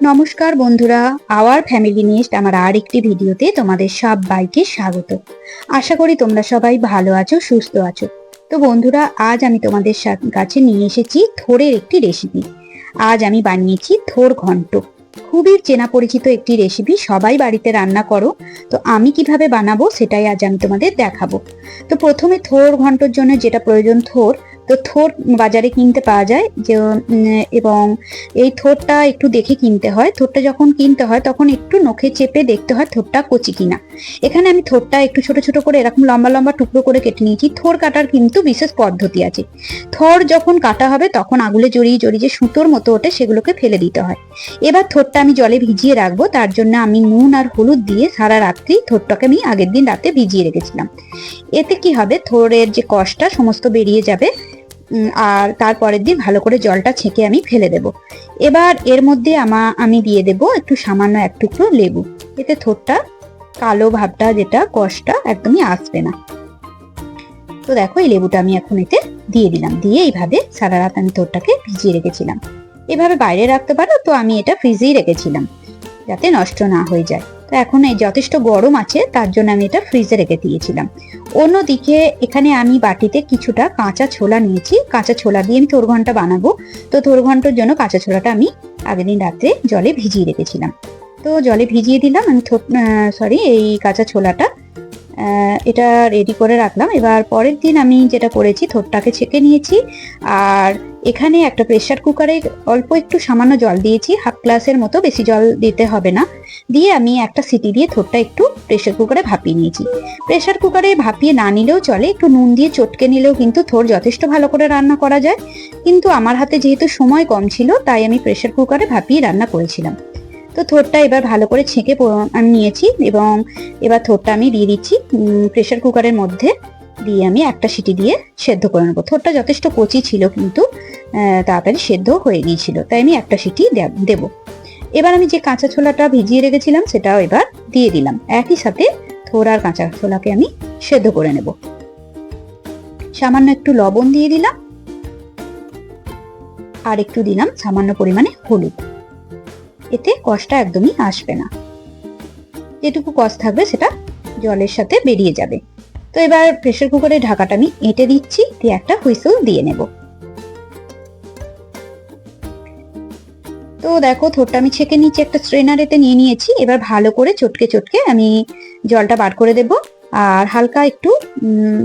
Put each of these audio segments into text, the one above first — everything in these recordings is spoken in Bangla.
নমস্কার বন্ধুরা আওয়ার ফ্যামিলি নিস্ট আমার আর একটি ভিডিওতে তোমাদের সবাইকে স্বাগত। আশা করি তোমরা সবাই ভালো আছো, সুস্থ আছো। তো বন্ধুরা, আজ আমি তোমাদের কাছে নিয়ে এসেছি থোরের একটি রেসিপি আজ আমি বানিয়েছি থোর ঘন্ট। খুবই চেনা পরিচিত একটি রেসিপি সবাই বাড়িতে রান্না করো। তো আমি কীভাবে বানাবো সেটাই আজ আমি তোমাদের দেখাবো। তো প্রথমে থোর ঘন্টর জন্য যেটা প্রয়োজন থোর তো থোর বাজারে কিনতে পাওয়া যায় যে এবং এই থোরটা একটু দেখে কিনতে হয়। থোরটা যখন কিনতে হয়, তখন একটু নখে চেপে দেখতে হয় থোরটা কচি কিনা। এখানে আমি থোরটা একটু ছোট ছোট করে এরকম লম্বা লম্বা টুকরো করে কেটে নিয়েছি। থোর কাটার কিন্তু বিশেষ পদ্ধতি আছে। থোর যখন কাটা হবে, তখন আগুলে জড়িয়ে জড়িয়ে যে সুতোর মতো ওঠে, সেগুলোকে ফেলে দিতে হয়। এবার থোরটা আমি জলে ভিজিয়ে রাখব। তার জন্য আমি নুন আর হলুদ দিয়ে সারা রাত্রি থোরটাকে আমি আগের দিন রাতে ভিজিয়ে রেখেছিলাম। এতে কি হবে? থোরের যে কষটা সমস্ত বেরিয়ে যাবে। আর তারপরের দিন ভালো করে জলটা ছেঁকে আমি ফেলে দেব। এবার এর মধ্যে আমা, আমি দিয়ে দেব একটু সামান্য এক টুকরো লেবু। এতে থোরটা কালো ভাবটা যেটা, কষটা একদমই আসবে না। তো দেখো, এই লেবুটা আমি এখন এতে দিয়ে দিলাম। দিয়ে এইভাবে সারা রাত আমি থোরটাকে ভিজিয়ে রেখেছিলাম। এভাবে বাইরে রাখতে পারো, তো আমি এটা ফ্রিজেই রেখেছিলাম। যাতে নষ্ট না হয়ে যায়। তো এখন এই যথেষ্ট গরম আছে, তার জন্য আমি এটা ফ্রিজে রেখে দিয়েছিলাম। অন্যদিকে এখানে আমি বাটিতে কিছুটা কাঁচা ছোলা নিয়েছি। কাঁচা ছোলা দিয়ে আমি তোর ঘণ্টা বানাবো। তো তোর ঘণ্টার জন্য কাঁচা ছোলাটা আমি আগের দিন রাত্রে জলে ভিজিয়ে রেখেছিলাম। তো জলে ভিজিয়ে দিলাম, আমি সরি এই কাঁচা ছোলাটা। এটা রেডি করে রাখলাম। এবার পরের দিন আমি যেটা করেছি থোরটাকে ছেঁকে নিয়েছি। আর এখানে একটা প্রেসার কুকারে অল্প একটু সামান্য জল দিয়েছি হাফ গ্লাসের মতো বেশি জল দিতে হবে না। দিয়ে আমি একটা সিটি দিয়ে থোটটা একটু প্রেসার কুকারে ভাপিয়ে নিয়েছি। প্রেসার কুকারে ভাপিয়ে না নিলেও চলে, একটু নুন দিয়ে চটকে নিলেও কিন্তু থোর যথেষ্ট ভালো করে রান্না করা যায়। কিন্তু আমার হাতে যেহেতু সময় কম ছিল, তাই আমি প্রেসার কুকারে ভাপিয়ে রান্না করেছিলাম। তো থোরটা এবার ভালো করে ছেঁকে আমি নিয়েছি এবং এবার থোরটা আমি দিয়ে দিচ্ছি প্রেসার কুকারের মধ্যে। দিয়ে আমি একটা সিটি দিয়ে সেদ্ধ করে নেব। থোরটা যথেষ্ট কচি ছিল কিন্তু। তাড়াতাড়ি সেদ্ধ হয়ে গিয়েছিল। তাই আমি একটা সিটি দেবো এবার আমি যে কাঁচা ছোলাটা ভিজিয়ে রেখেছিলাম, সেটাও এবার দিয়ে দিলাম। একই সাথে থোর আর কাঁচা ছোলাকে আমি সেদ্ধ করে নেব। সামান্য একটু লবণ দিয়ে দিলাম। আর একটু দিলাম সামান্য পরিমাণে হলুদ। এতে কষটা একদমই আসবে না। যেটুকু কষ থাকবে, সেটা জলের সাথে বেরিয়ে যাবে। তো এবার প্রেসার কুকারের ঢাকাটা আমি এঁটে দিচ্ছি, দিয়ে একটা হুইসেল দিয়ে নেব। তো দেখো, থোরটা আমি ছেঁকে নিচ্ছি, একটা স্ট্রেনারেতে নিয়ে নিয়েছি। এবার ভালো করে চটকে চটকে আমি জলটা বার করে দেব। আর হালকা একটু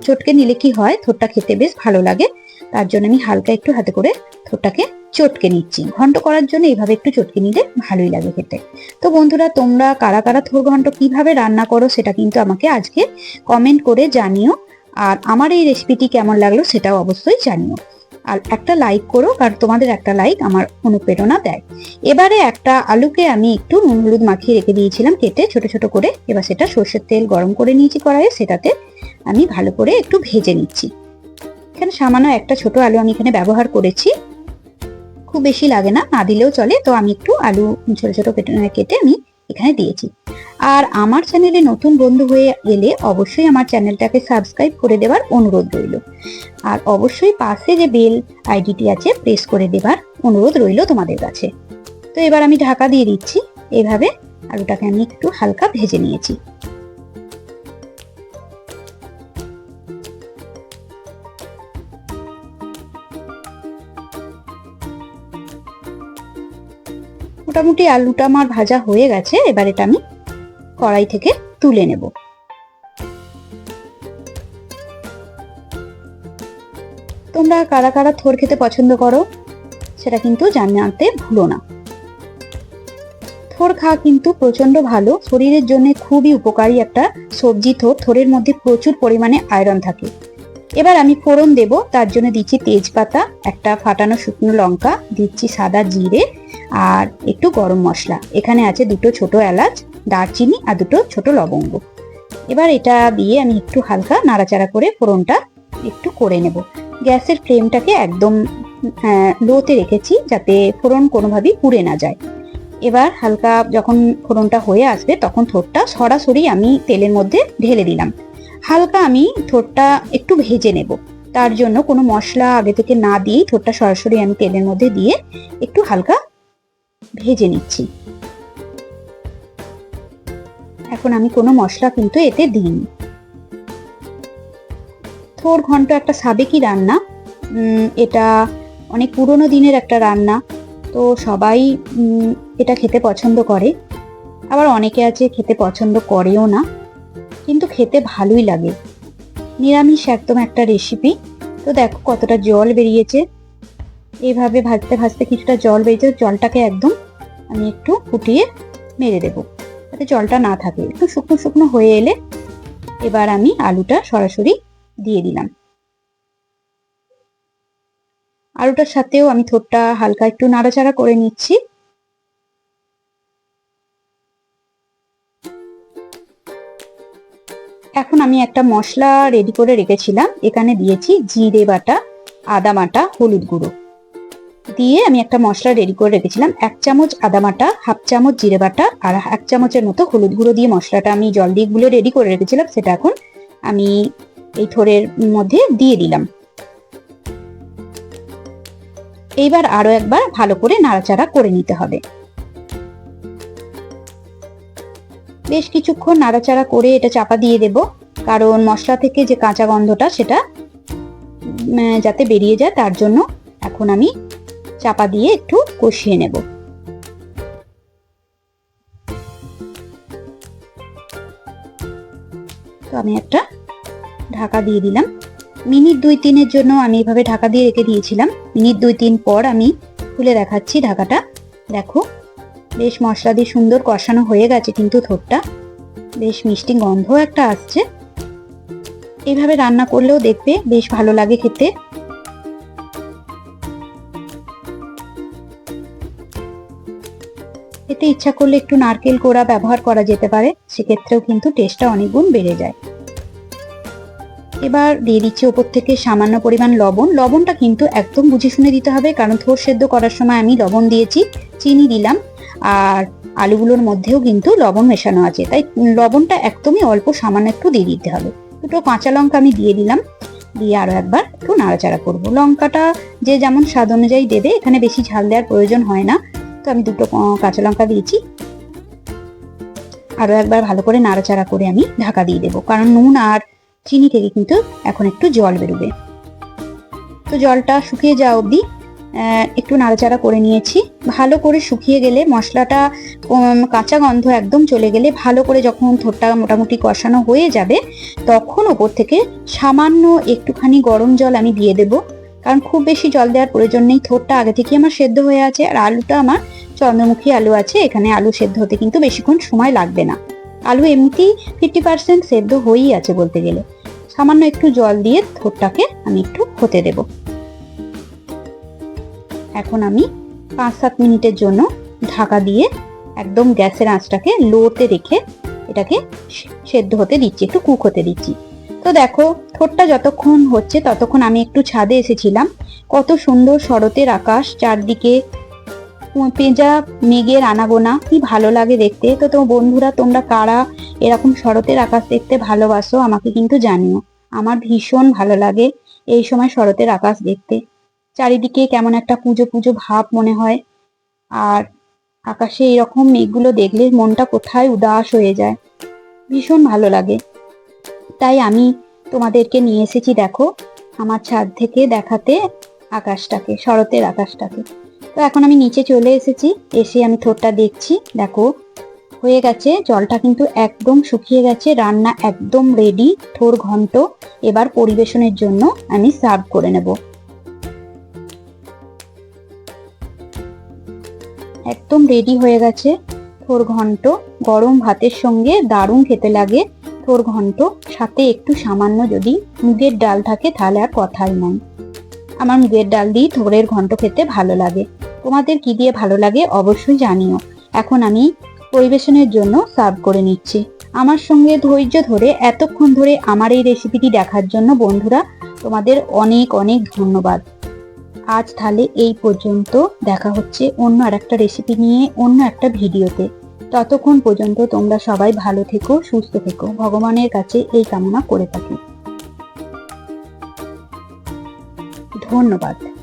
চটকে নিলে কি হয়, থোরটা খেতে বেশ ভালো লাগে। তার জন্য আমি হালকা একটু হাতে করে থোরটাকে চটকে নিচ্ছি। ঘন্ট করার জন্য এইভাবে একটু চটকে নিলে ভালোই লাগে খেতে। তো বন্ধুরা, তোমরা কারা কারা থোর ঘন্ট কীভাবে রান্না করো সেটা কিন্তু আমাকে আজকে কমেন্ট করে জানিও। আর আমার এই রেসিপিটি কেমন লাগল সেটাও অবশ্যই জানিও। আর একটা লাইক করো, কারণ তোমাদের একটা লাইক আমার অনুপ্রেরণা দেয়। এবারে একটা আলুকে আমি একটু নুন হলুদ মাখিয়ে রেখে দিয়েছিলাম, কেটে ছোট ছোট করে। এবার সেটা সর্ষের তেল গরম করে নিয়েছি কড়াইয়ে, সেটাতে আমি ভালো করে একটু ভেজে নিচ্ছি। এখানে সামান্য একটা ছোট আলু আমি এখানে ব্যবহার করেছি। খুব বেশি লাগে না না দিলেও চলে। তো আমি একটু আলু ছোট ছোট কেটে কেটে আমি এখানে দিয়েছি। আর আমার চ্যানেলে নতুন বন্ধু হয়ে গেলে অবশ্যই আমার চ্যানেলটাকে সাবস্ক্রাইব করে দেওয়ার অনুরোধ রইল। আর অবশ্যই পাশে যে বেল আইডিটি আছে, প্রেস করে দেবার অনুরোধ রইল তোমাদের কাছে। তো এবার আমি ঢাকা দিয়ে দিচ্ছি। এইভাবে আলুটাকে আমি একটু হালকা ভেজে নিয়েছি। মোটামুটি আলুটা আমার ভাজা হয়ে গেছে। এবার এটা আমি কড়াই থেকে তুলে নেব। তোমরা কারা কারা থোর খেতে পছন্দ করো, সেটা কিন্তু জানাতে ভুলো না। থোর খাওয়া কিন্তু প্রচণ্ড ভালো, শরীরের জন্য খুবই উপকারী একটা সবজি থোর। থোরের মধ্যে প্রচুর পরিমাণে আয়রন থাকে। এবার আমি ফোড়ন দেব, তার জন্য দিচ্ছি তেজপাতা, একটা ফাটানো শুকনো লঙ্কা, দিচ্ছি সাদা জিরে আর একটু গরম মশলা। এখানে আছে দুটো ছোট এলাচ দারচিনি আর দুটো ছোট লবঙ্গ। এবার এটা দিয়ে আমি একটু হালকা নাড়াচাড়া করে ফোড়নটা একটু করে নেব। গ্যাসের ফ্লেমটাকে একদম লোতে রেখেছি যাতে ফোড়ন কোনোভাবেই পুড়ে না যায়। এবার হালকা যখন ফোড়নটা হয়ে আসবে তখন থোরটা সরাসরি আমি তেলের মধ্যে ঢেলে দিলাম। হালকা আমি থোরটা একটু ভেজে নেব। তার জন্য কোনো মশলা আগে থেকে না দিয়েই থোরটা সরাসরি আমি তেলের মধ্যে দিয়ে একটু হালকা ভেজে নিচ্ছি। এখন আমি কোনো মশলা কিন্তু এতে দিইনি। থোর ঘন্ট একটা সাবেকি রান্না। এটা অনেক পুরনো দিনের একটা রান্না। তো সবাই এটা খেতে পছন্দ করে। আবার অনেকে আছে খেতে পছন্দ করেও না। কিন্তু খেতে ভালোই লাগে। নিরামিষ একদম একটা রেসিপি তো দেখো কতটা জল বেরিয়েছে। এইভাবে ভাজতে ভাজতে কিছুটা জল বেরিয়েছে। জলটাকে একদম আমি একটু ফুটিয়ে মেরে দেবো। যাতে জলটা না থাকে। একটু শুকনো শুকনো হয়ে এলে এবার আমি আলুটা সরাসরি দিয়ে দিলাম। আলুটার সাথেও আমি থোরটা হালকা একটু নাড়াচাড়া করে নিচ্ছি। এখন আমি একটা মশলা রেডি করে রেখেছিলাম। এখানে দিয়েছি জিরে বাটা, আদা বাটা, হলুদ গুঁড়ো। দিয়ে আমি একটা মশলা রেডি করে রেখেছিলাম। এক চামচ আদা বাটা, হাফ চামচ জিরে বাটা আর এক চামচের মতো হলুদ গুঁড়ো দিয়ে মশলাটা আমি জল দিয়ে গুলো রেডি করে রেখেছিলাম। সেটা এখন আমি এই থোড়ের মধ্যে দিয়ে দিলাম। এইবার আরও একবার ভালো করে নাড়াচাড়া করে নিতে হবে। বেশ কিছুক্ষণ নাড়াচাড়া করে এটা চাপা দিয়ে দেব, কারণ মশলা থেকে যে কাঁচা গন্ধটা সেটা যাতে বেরিয়ে যায় তার জন্য এখন আমি চাপা দিয়ে একটু কষিয়ে নেব। তো আমি একটা ঢাকা দিয়ে দিলাম। মিনিট দুই তিনের জন্য আমি এভাবে ঢাকা দিয়ে রেখে দিয়েছিলাম। মিনিট দুই তিন পর আমি খুলে দেখাচ্ছি ঢাকাটা। দেখো, বেশ মশলা দিয়ে সুন্দর কষানো হয়ে গেছে কিন্তু থোটটা বেশ মিষ্টি গন্ধ একটা আসছে। এইভাবে রান্না করলেও দেখবে বেশ ভালো লাগে খেতে। ইচ্ছা করলে একটু নারকেল কোড়া ব্যবহার করা যেতে পারে, সেক্ষেত্রেও কিন্তু টেস্টটা অনেক গুণ বেড়ে যায়। এবার দিয়ে দিচ্ছি ওপর থেকে সামান্য পরিমাণ লবণ। লবণটা কিন্তু একদম বুঝে শুনে দিতে হবে, কারণ থোর সেদ্ধ করার সময় আমি লবণ দিয়েছি, চিনি দিলাম, আর আলুগুলোর মধ্যেও কিন্তু লবণ মেশানো আছে। তাই লবণটা একদমই অল্প, সামান্য একটু দিয়ে দিতে হবে। দুটো কাঁচা লঙ্কা আমি দিয়ে দিলাম, দিয়ে আরও একবার একটু নাড়াচাড়া করব। লঙ্কাটা যে যেমন স্বাদ অনুযায়ী দেবে, এখানে বেশি ঝাল দেওয়ার প্রয়োজন হয় না। তো আমি দুটো কাঁচা লঙ্কা দিয়েছি। আরও একবার ভালো করে নাড়াচাড়া করে আমি ঢাকা দিয়ে দেবো। কারণ নুন আর চিনি থেকে কিন্তু এখন একটু জল বেরোবে। তো জলটা শুকিয়ে যাওয়া অবধি একটু নাড়াচাড়া করে নিয়েছি। ভালো করে শুকিয়ে গেলে মশলাটা কাঁচা গন্ধ একদম চলে গেলে ভালো করে যখন থোরটা মোটামুটি কষানো হয়ে যাবে, তখন ওপর থেকে সামান্য একটুখানি গরম জল আমি দিয়ে দেব। কারণ খুব বেশি জল দেওয়ার প্রয়োজন নেই। থোরটা আগে থেকে আমার সেদ্ধ হয়ে আছে আর আলুটা আমার চন্দ্রমুখী আলু আছে। এখানে আলু সেদ্ধ হতে কিন্তু বেশিক্ষণ সময় লাগবে না। আলু এমনিতেই ফিফটি পার্সেন্ট সেদ্ধ হয়েই আছে বলতে গেলে। সামান্য একটু জল দিয়ে থোরটাকে আমি একটু হতে দেব। এখন আমি পাঁচ সাত মিনিটের জন্য ঢাকা দিয়ে একদম গ্যাসের আঁচটাকে লোতে রেখে এটাকে সেদ্ধ হতে দিচ্ছি, একটু কুক হতে দিচ্ছি। তো দেখো, ঠোঁটটা যতক্ষণ হচ্ছে ততক্ষণ আমি একটু ছাদে এসেছিলাম। কত সুন্দর শরতের আকাশ, চারদিকে পেঁজা, মেঘের আনাগোনা, কি ভালো লাগে দেখতে। তো তো বন্ধুরা, তোমরা কারা এরকম শরতের আকাশ দেখতে ভালোবাসো আমাকে কিন্তু জানিও। আমার ভীষণ ভালো লাগে এই সময় শরতের আকাশ দেখতে। চারিদিকে কেমন একটা পুজো পুজো ভাব মনে হয়। আর আকাশে এরকম মেঘগুলো দেখলে মনটা কোথায় উদাস হয়ে যায়। ভীষণ ভালো লাগে। তাই আমি তোমাদেরকে নিয়ে এসেছি, দেখো, আমার ছাদ থেকে দেখাতে আকাশটাকে, শরতের আকাশটাকে। তো এখন আমি নিচে চলে এসেছি, এসে আমি থোরটা দেখছি, দেখো, হয়ে গেছে, জলটা কিন্তু একদম শুকিয়ে গেছে, রান্না একদম রেডি থোর ঘন্ট। এবার পরিবেশনের জন্য আমি সার্ভ করে নেব। একদম রেডি হয়ে গেছে, থোর ঘন্ট, গরম ভাতের সঙ্গে দারুণ খেতে লাগে। থোর ঘন্ট, সাথে একটু সামান্য যদি মুগের ডাল থাকে তাহলে আর কথাই নয় আমার মুগের ডাল দিয়ে থোরের ঘন্ট খেতে ভালো লাগে। তোমাদের কি দিয়ে ভালো লাগে অবশ্যই জানিও। এখন আমি পরিবেশনের জন্য সার্ভ করে নিচ্ছি। আমার সঙ্গে ধৈর্য ধরে এতক্ষণ ধরে আমার এই রেসিপিটি দেখার জন্য বন্ধুরা, তোমাদের অনেক অনেক ধন্যবাদ। আজ তাহলে এই পর্যন্ত দেখা হচ্ছে অন্য আর একটা রেসিপি নিয়ে অন্য একটা ভিডিওতে। ততক্ষণ পর্যন্ত তোমরা সবাই ভালো থেকো, সুস্থ থেকো। ভগবানের কাছে এই কামনা করে থাকি। ধন্যবাদ।